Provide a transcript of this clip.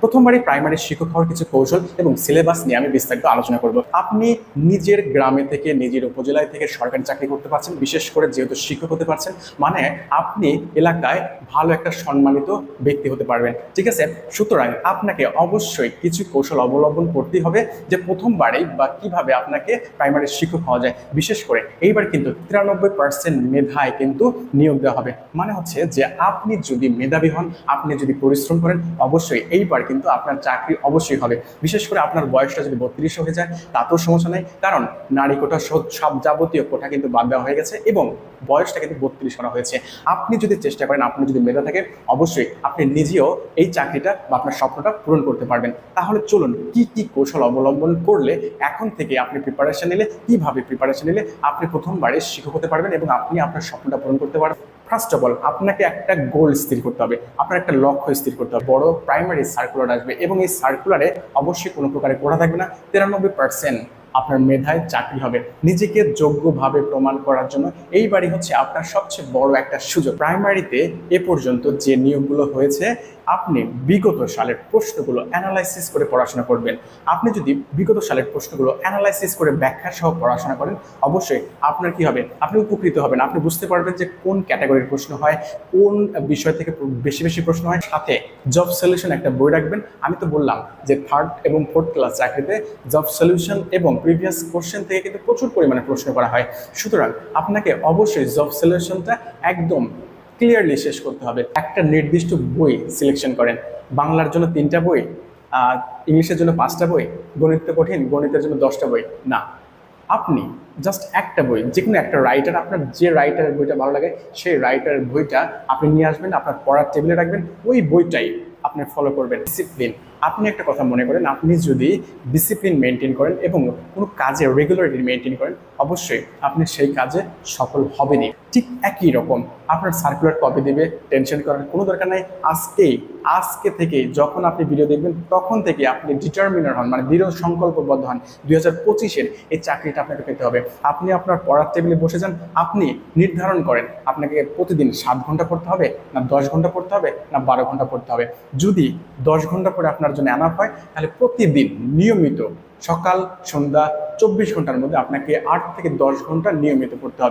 প্রথমবারই primary শিক্ষক হওয়ার কিছু কৌশল এবং সিলেবাস নিয়ে আমি বিস্তারিত আলোচনা করব। আপনি নিজের গ্রামে থেকে, নিজের উপজেলায় থেকে সরকারি চাকরি করতে পারছেন, বিশেষ করে যেহেতু শিক্ষক হতে পারছেন মানে আপনি এলাকায় ভালো একটা সম্মানিত ব্যক্তি হতে পারবেন। ঠিক আছে? সুতরাং আপনাকে অবশ্যই কিছু কৌশল অবলম্বন করতেই হবে যে প্রথমবারেই বা কীভাবে আপনাকে প্রাইমারি শিক্ষক হওয়া যায়। বিশেষ করে এইবার কিন্তু তিরানব্বই পার্সেন্ট মেধায় কিন্তু নিয়োগ দেওয়া হবে। মানে হচ্ছে যে আপনি যদি মেধাবী হন, আপনি যদি পরিশ্রম করেন, অবশ্যই এইবার কিন্তু আপনার চাকরি অবশ্যই হবে। বিশেষ করে আপনার বয়সটা যদি বত্রিশ হয়ে যায় তাতেও সমস্যা নেই, কারণ নারী কোটা সব যাবতীয় কোটা কিন্তু বাদ দেওয়া হয়ে গেছে এবং বয়সটা কিন্তু বত্রিশ করা হয়েছে। আপনি যদি চেষ্টা করেন, আপনি যদি মেধা থাকে, অবশ্যই আপনি নিজেও এই চাকরিটা বা আপনার স্বপ্নটা পূরণ করতে পারবেন। তাহলে চলুন, কি কি কৌশল অবলম্বন করলে এখন থেকে আপনি প্রিপারেশন নিলে, কীভাবে প্রিপারেশন নিলে আপনি প্রথমবারে শিক্ষক হতে পারবেন এবং আপনি আপনার স্বপ্নটা পূরণ করতে পারবেন? ফার্স্ট অফ অল আপনাকে একটা গোল স্থির করতে হবে, আপনার একটা লক্ষ্য স্থির করতে হবে। বড় প্রাইমারি সার্কুলার আসবে এবং এই সার্কুলারে অবশ্যই কোনো প্রকারের পড়া থাকবে না। তিরানব্বই পার্সেন্ট আপনার মেধায় চাকরি হবে, নিজেকে যোগ্যভাবে প্রমাণ করার জন্য। এইবারই হচ্ছে আপনার সবচেয়ে বড় একটা সুযোগ। প্রাইমারিতে এ পর্যন্ত যে নিয়োগগুলো হয়েছে, আপনি বিগত সালের প্রশ্নগুলো অ্যানালাইসিস করে পড়াশোনা করবেন। আপনি যদি বিগত সালের প্রশ্নগুলো অ্যানালাইসিস করে ব্যাখ্যা সহ পড়াশোনা করেন, অবশ্যই আপনার কি হবে? আপনি উপকৃত হবেন। আপনি বুঝতে পারবেন যে কোন ক্যাটাগরির প্রশ্ন হয়, কোন বিষয় থেকে বেশি বেশি প্রশ্ন হয়। সাথে জব সলিউশন একটা বই রাখবেন। আমি তো বললাম যে থার্ড এবং ফোর্থ ক্লাস চাকরিতে জব সলিউশন এবং প্রিভিয়াস কোশ্চেন থেকে কিন্তু প্রচুর পরিমাণে প্রশ্ন করা হয়। সুতরাং আপনাকে অবশ্যই জব সলিউশনটা একদম ক্লিয়ারলি শেষ করতে হবে। একটা নির্দিষ্ট বই সিলেকশন করেন। বাংলার জন্য তিনটা বই ইংলিশের জন্য পাঁচটা বই, গণিত কঠিন, গণিতের জন্য দশটা বই। না, আপনি জাস্ট একটা বই যে কোনো একটা রাইটার আপনার যে রাইটারের বইটা ভালো লাগে, সেই রাইটারের বইটা আপনি নিয়ে আসবেন, আপনার পড়ার টেবিলে রাখবেন, ওই বইটাই আপনি ফলো করবেন। ডিসিপ্লিন আপনি একটা কথা মনে করেন, আপনি যদি ডিসিপ্লিন মেনটেন করেন এবং কোনো কাজে রেগুলারিটি মেনটেন করেন, অবশ্যই আপনি সেই কাজে সফল হবেনই। ঠিক একই রকম আপনার সার্কুলার কপি দেবে টেনশন করার কোনো দরকার নাই। আজকেই, আজকে থেকে যখন আপনি ভিডিও দেখবেন, তখন থেকে আপনি ডিটারমিনার হন মানে দৃঢ় সংকল্পবদ্ধ হন। দুই হাজার পঁচিশের এই চাকরিটা আপনাকে পেতে হবে। আপনি আপনার পড়ার টেবিলে বসে যান, আপনি নির্ধারণ করেন আপনাকে প্রতিদিন সাত ঘণ্টা পড়তে হবে, না দশ ঘণ্টা পড়তে হবে, না বারো ঘণ্টা পড়তে হবে। যদি দশ ঘণ্টা পরে আপনার জন্য অ্যানাফ হয়, তাহলে প্রতিদিন নিয়মিত সকাল, সন্ধ্যা চব্বিশ ঘণ্টার মধ্যে আপনাকে আট থেকে দশ ঘণ্টা নিয়মিত পড়তে হবে।